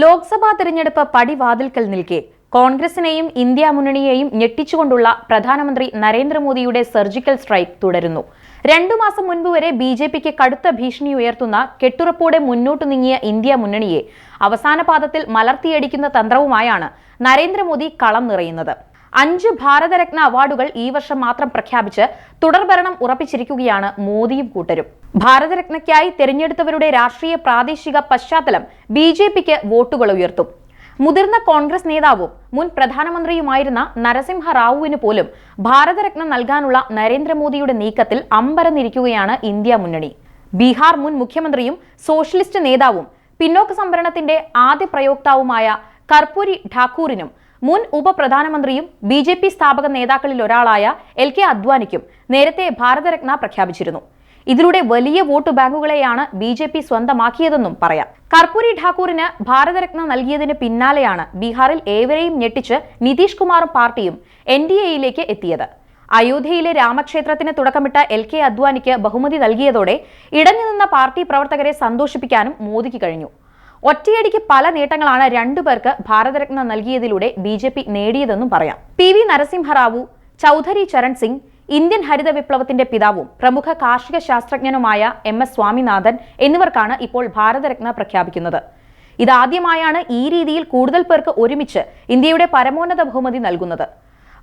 ലോക്സഭാ തെരഞ്ഞെടുപ്പ് പടിവാതിൽക്കൽ നിൽക്കെ കോൺഗ്രസിനെയും ഇന്ത്യ മുന്നണിയെയും ഞെട്ടിച്ചുകൊണ്ടുള്ള പ്രധാനമന്ത്രി നരേന്ദ്രമോദിയുടെ സർജിക്കൽ സ്ട്രൈക്ക് തുടരുന്നു. രണ്ടു മാസം മുൻപ് വരെ ബി ജെ പിക്ക് കടുത്ത ഭീഷണി ഉയർത്തുന്ന കെട്ടുറപ്പോടെ മുന്നോട്ടു നീങ്ങിയ ഇന്ത്യ മുന്നണിയെ അവസാന പാദത്തിൽ മലർത്തിയടിക്കുന്ന തന്ത്രവുമായാണ് നരേന്ദ്രമോദി കളം നിറയുന്നത്. അഞ്ച് ഭാരതരത്ന അവാർഡുകൾ ഈ വർഷം മാത്രം പ്രഖ്യാപിച്ച് തുടർഭരണം ഉറപ്പിച്ചിരിക്കുകയാണ് മോദിയും കൂട്ടരും. ഭാരതരത്നയ്ക്കായി തെരഞ്ഞെടുത്തവരുടെ രാഷ്ട്രീയ പ്രാദേശിക പശ്ചാത്തലം ബി ജെ പിക്ക് വോട്ടുകൾ ഉയർത്തും. മുതിർന്ന കോൺഗ്രസ് നേതാവും മുൻ പ്രധാനമന്ത്രിയുമായിരുന്ന നരസിംഹ റാവുവിന് പോലും ഭാരതരത്ന നൽകാനുള്ള നരേന്ദ്രമോദിയുടെ നീക്കത്തിൽ അമ്പരന്നിരിക്കുകയാണ് ഇന്ത്യ മുന്നണി. ബീഹാർ മുൻ മുഖ്യമന്ത്രിയും സോഷ്യലിസ്റ്റ് നേതാവും പിന്നോക്ക സംവരണത്തിന്റെ ആദ്യ പ്രയോക്താവുമായ കർപ്പൂരി ഠാക്കൂറിനും മുൻ ഉപപ്രധാനമന്ത്രിയും ബി ജെ പി സ്ഥാപക നേതാക്കളിൽ ഒരാളായ എൽ കെ അദ്വാനിക്കും നേരത്തെ ഭാരതരത്ന പ്രഖ്യാപിച്ചിരുന്നു. ഇതിലൂടെ വലിയ വോട്ട് ബാങ്കുകളെയാണ് ബി ജെ പി സ്വന്തമാക്കിയതെന്നും പറയാം. കർപ്പൂരി ഠാക്കൂറിന് ഭാരതരത്ന നൽകിയതിന് പിന്നാലെയാണ് ബീഹാറിൽ ഏവരെയും ഞെട്ടിച്ച് നിതീഷ് കുമാറും പാർട്ടിയും എൻ ഡി എയിലേക്ക് എത്തിയത്. അയോധ്യയിലെ രാമക്ഷേത്രത്തിന് തുടക്കമിട്ട എൽ കെ അദ്വാനിക്ക് ബഹുമതി നൽകിയതോടെ ഇടഞ്ഞുനിന്ന പാർട്ടി പ്രവർത്തകരെ സന്തോഷിപ്പിക്കാനും മോദിക്ക് കഴിഞ്ഞു. ഒറ്റയടിക്ക് പല നേട്ടങ്ങളാണ് രണ്ടുപേർക്ക് ഭാരതരത്ന നൽകിയതിലൂടെ ബി ജെ പി നേടിയതെന്നും പറയാം. P V Narasimha Rao Chaudhary Charan Singh Indian ഹരിത വിപ്ലവത്തിന്റെ പിതാവും പ്രമുഖ കാർഷിക ശാസ്ത്രജ്ഞനുമായ എം എസ് സ്വാമിനാഥൻ എന്നിവർക്കാണ് ഇപ്പോൾ ഭാരതരത്ന പ്രഖ്യാപിക്കുന്നത്. ഇതാദ്യമായാണ് ഈ രീതിയിൽ കൂടുതൽ പേർക്ക് ഒരുമിച്ച് ഇന്ത്യയുടെ പരമോന്നത ബഹുമതി നൽകുന്നത്.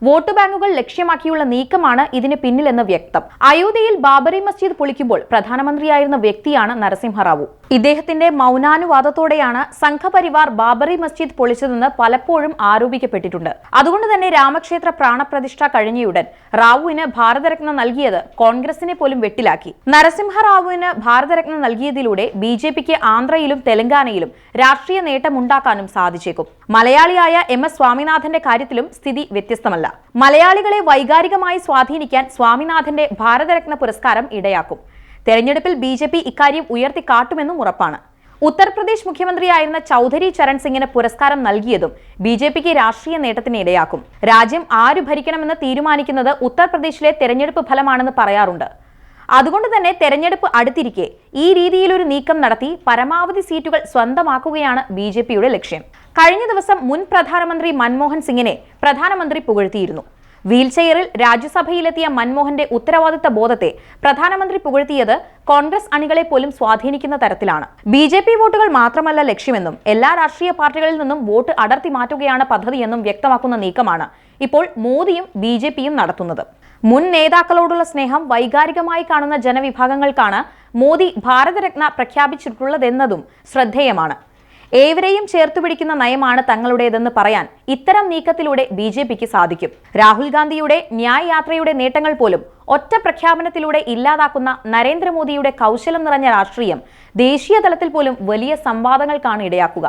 വോട്ട് ബാങ്കുകൾ ലക്ഷ്യമാക്കിയുള്ള നീക്കമാണ് ഇതിന് പിന്നിലെന്ന് വ്യക്തം. അയോധ്യയിൽ ബാബറി മസ്ജിദ് പൊളിക്കുമ്പോൾ പ്രധാനമന്ത്രിയായിരുന്ന വ്യക്തിയാണ് നരസിംഹറാവു ഇദ്ദേഹത്തിന്റെ മൗനാനുവാദത്തോടെയാണ് സംഘപരിവാർ ബാബറി മസ്ജിദ് പൊളിച്ചതെന്ന് പലപ്പോഴും ആരോപിക്കപ്പെട്ടിട്ടുണ്ട്. അതുകൊണ്ട് തന്നെ രാമക്ഷേത്ര പ്രാണപ്രതിഷ്ഠ കഴിഞ്ഞയുടൻ റാവുവിന് ഭാരതരത്ന നൽകിയത് കോൺഗ്രസിനെ പോലും വെട്ടിലാക്കി. നരസിംഹറാവുവിന് ഭാരതരത്ന നൽകിയതിലൂടെ ബി ജെ പിക്ക് ആന്ധ്രയിലും തെലങ്കാനയിലും രാഷ്ട്രീയ നേട്ടമുണ്ടാക്കാനും സാധിച്ചേക്കും. മലയാളിയായ എം എസ് സ്വാമിനാഥന്റെ കാര്യത്തിലും സ്ഥിതി വ്യത്യസ്തമല്ല. മലയാളികളെ വൈകാരികമായി സ്വാധീനിക്കാൻ സ്വാമിനാഥന്റെ ഭാരതരത്ന പുരസ്കാരം ഇടയാക്കും. തെരഞ്ഞെടുപ്പിൽ ബി ജെ പി ഇക്കാര്യം ഉയർത്തിക്കാട്ടുമെന്നും ഉറപ്പാണ്. ഉത്തർപ്രദേശ് മുഖ്യമന്ത്രിയായിരുന്ന ചൗധരി ചരൺ സിംഗിന് പുരസ്കാരം നൽകിയതും ബി ജെ പിക്ക് രാഷ്ട്രീയ നേട്ടത്തിന് ഇടയാക്കും. രാജ്യം ആര് ഭരിക്കണമെന്ന് തീരുമാനിക്കുന്നത് ഉത്തർപ്രദേശിലെ തെരഞ്ഞെടുപ്പ് ഫലമാണെന്ന് പറയാറുണ്ട്. അതുകൊണ്ട് തന്നെ തെരഞ്ഞെടുപ്പ് അടുത്തിരിക്കെ ഈ രീതിയിലൊരു നീക്കം നടത്തി പരമാവധി സീറ്റുകൾ സ്വന്തമാക്കുകയാണ് ബി ലക്ഷ്യം. കഴിഞ്ഞ ദിവസം മുൻ പ്രധാനമന്ത്രി മൻമോഹൻ സിംഗിനെ പ്രധാനമന്ത്രി പുകഴ്ത്തിയിരുന്നു. വീൽചെയറിൽ രാജ്യസഭയിലെത്തിയ മൻമോഹന്റെ ഉത്തരവാദിത്ത ബോധത്തെ പ്രധാനമന്ത്രി പുകഴ്ത്തിയത് കോൺഗ്രസ് അണികളെ പോലും സ്വാധീനിക്കുന്ന തരത്തിലാണ്. ബി ജെ പി വോട്ടുകൾ മാത്രമല്ല ലക്ഷ്യമെന്നും എല്ലാ രാഷ്ട്രീയ പാർട്ടികളിൽ നിന്നും വോട്ട് അടർത്തി മാറ്റുകയാണ് പദ്ധതിയെന്നും വ്യക്തമാക്കുന്ന നീക്കമാണ് ഇപ്പോൾ മോദിയും ബി ജെ പിയും നടത്തുന്നത്. മുൻ നേതാക്കളോടുള്ള സ്നേഹം വൈകാരികമായി കാണുന്ന ജനവിഭാഗങ്ങൾക്കാണ് മോദി ഭാരതരത്ന പ്രഖ്യാപിച്ചിട്ടുള്ളതെന്നതും ശ്രദ്ധേയമാണ്. ഏവരെയും ചേർത്തു പിടിക്കുന്ന നയമാണ് തങ്ങളുടേതെന്ന് പറയാൻ ഇത്തരം നീക്കത്തിലൂടെ ബി ജെ പിക്ക് സാധിക്കും. രാഹുൽ ഗാന്ധിയുടെ ന്യായ് യാത്രയുടെ നേട്ടങ്ങൾ പോലും ഒറ്റ പ്രഖ്യാപനത്തിലൂടെ ഇല്ലാതാക്കുന്ന നരേന്ദ്രമോദിയുടെ കൗശലം നിറഞ്ഞ രാഷ്ട്രീയം ദേശീയ തലത്തിൽ പോലും വലിയ സംവാദങ്ങൾക്കാണ് ഇടയാക്കുക.